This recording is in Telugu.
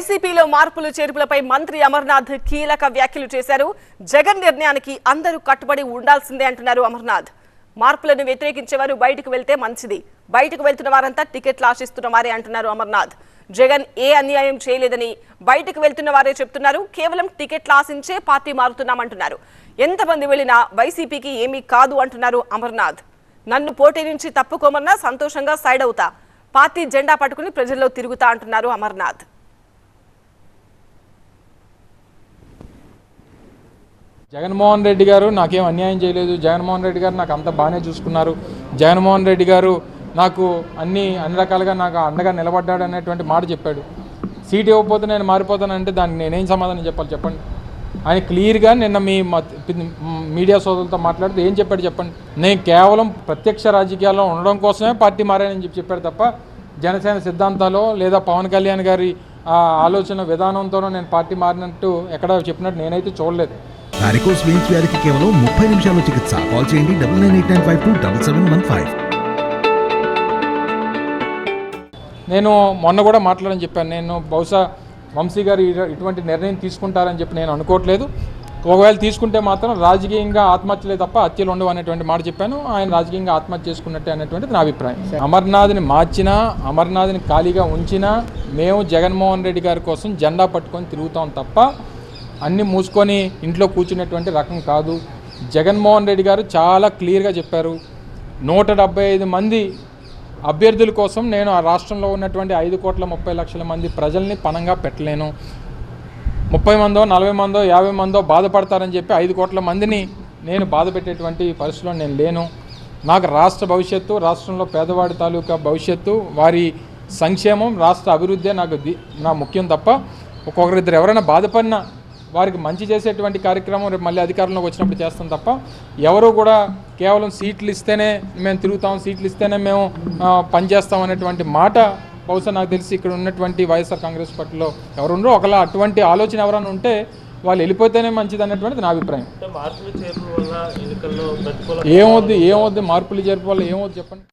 వైసీపీలో మార్పులు చేర్పులపై మంత్రి అమర్నాథ్ కీలక వ్యాఖ్యలు చేశారు. జగన్ నిర్ణయానికి అందరూ కట్టుబడి ఉండాల్సిందే అంటున్నారు అమర్నాథ్. మార్పులను వ్యతిరేకించేవారు బయటకు వెళ్తే మంచిది. బయటకు వెళ్తున్న వారంతా టికెట్లు ఆశిస్తున్న వారే అంటున్నారు అమర్నాథ్. జగన్ ఏ అన్యాయం చేయలేదని బయటకు వెళ్తున్న వారే చెప్తున్నారు. కేవలం టికెట్లు ఆశించే పార్టీ మారుతున్నామంటున్నారు. ఎంతమంది వెళ్ళినా వైసీపీకి ఏమీ కాదు అంటున్నారు అమర్నాథ్. నన్ను పోటీ నుంచి తప్పుకోమన్నా సంతోషంగా సైడ్ అవుతా. పార్టీ జెండా పట్టుకుని ప్రజల్లో తిరుగుతా అంటున్నారు అమర్నాథ్. జగన్మోహన్ రెడ్డి గారు నాకేం అన్యాయం చేయలేదు. జగన్మోహన్ రెడ్డి గారు నాకు అంత బాగానే చూసుకున్నారు. జగన్మోహన్ రెడ్డి గారు నాకు అన్ని అన్ని రకాలుగా నాకు అండగా నిలబడ్డాడు అనేటువంటి మాట చెప్పాడు. సీట్ ఇవ్వకపోతే నేను మారిపోతానంటే దానికి నేనేం సమాధానం చెప్పాలి చెప్పండి. ఆయన క్లియర్గా నిన్న మీ మత్- మీడియా సోదరులతో మాట్లాడితే ఏం చెప్పాడు చెప్పండి. నేను కేవలం ప్రత్యక్ష రాజకీయాల్లో ఉండడం కోసమే పార్టీ మారానని చెప్పి చెప్పాడు తప్ప జనసేన సిద్ధాంతాలు లేదా పవన్ కళ్యాణ్ గారి ఆ ఆలోచన విధానంతోనో నేను పార్టీ మారినట్టు ఎక్కడ చెప్పినట్టు నేనైతే చూడలేదు. వారికోస్ వెయిన్స్ వ్యాధికి కేవలం ముప్పై నిమిషాల్లో చికిత్స. కాల్ చేయండి double nine eight nine five two double seven one five. నేను మొన్న కూడా మాట్లాడని చెప్పాను. నేను బహుశా వంశీ గారు ఇటువంటి నిర్ణయం తీసుకుంటారని చెప్పి నేను అనుకోవట్లేదు. ఒకవేళ తీసుకుంటే మాత్రం రాజకీయంగా ఆత్మహత్యలే తప్ప హత్యలు ఉండవు అనేటువంటి మాట చెప్పాను. ఆయన రాజకీయంగా ఆత్మహత్య చేసుకున్నట్టే అనేటువంటిది నా అభిప్రాయం. అమర్నాథ్ని మార్చినా అమర్నాథ్ని ఖాళీగా ఉంచినా మేము జగన్మోహన్ రెడ్డి గారి కోసం జెండా పట్టుకొని తిరుగుతాం తప్ప అన్ని మూసుకొని ఇంట్లో కూర్చునేటువంటి రకం కాదు. జగన్మోహన్ రెడ్డి గారు చాలా క్లియర్గా చెప్పారు. నూట ఐదు మంది అభ్యర్థుల కోసం నేను ఆ రాష్ట్రంలో ఉన్నటువంటి ఐదు కోట్ల ముప్పై లక్షల మంది ప్రజల్ని పణంగా పెట్టలేను. ముప్పై మందో నలభై మందో యాభై మందో బాధపడతారని చెప్పి ఐదు కోట్ల మందిని నేను బాధ పెట్టేటువంటి పరిస్థితిలో నేను లేను. నాకు రాష్ట్ర భవిష్యత్తు రాష్ట్రంలో పేదవాడి తాలూకా భవిష్యత్తు వారి సంక్షేమం రాష్ట్ర అభివృద్ధి నాకు ది- నా ముఖ్యం తప్ప ఒక్కొక్కరిద్దరు ఎవరైనా బాధపడినా వారికి మంచి చేసేటువంటి కార్యక్రమం రేపు మళ్ళీ అధికారంలోకి వచ్చినప్పుడు చేస్తాం తప్ప ఎవరు కూడా కేవలం సీట్లు ఇస్తేనే మేము తిరుగుతాం సీట్లు ఇస్తేనే మేము పనిచేస్తాం అనేటువంటి మాట బహుశా నాకు తెలిసి ఇక్కడ ఉన్నటువంటి వైఎస్ఆర్ కాంగ్రెస్ పార్టీలో ఎవరుండో ఒకలా అటువంటి ఆలోచన ఎవరైనా ఉంటే వాళ్ళు వెళ్ళిపోతేనే మంచిది అనేటువంటిది నా అభిప్రాయం. ప్రతికూల ఏమవుద్ది ఏమవుద్ది మార్పులు చేర్పు వల్ల ఏమవుద్ది చెప్పండి.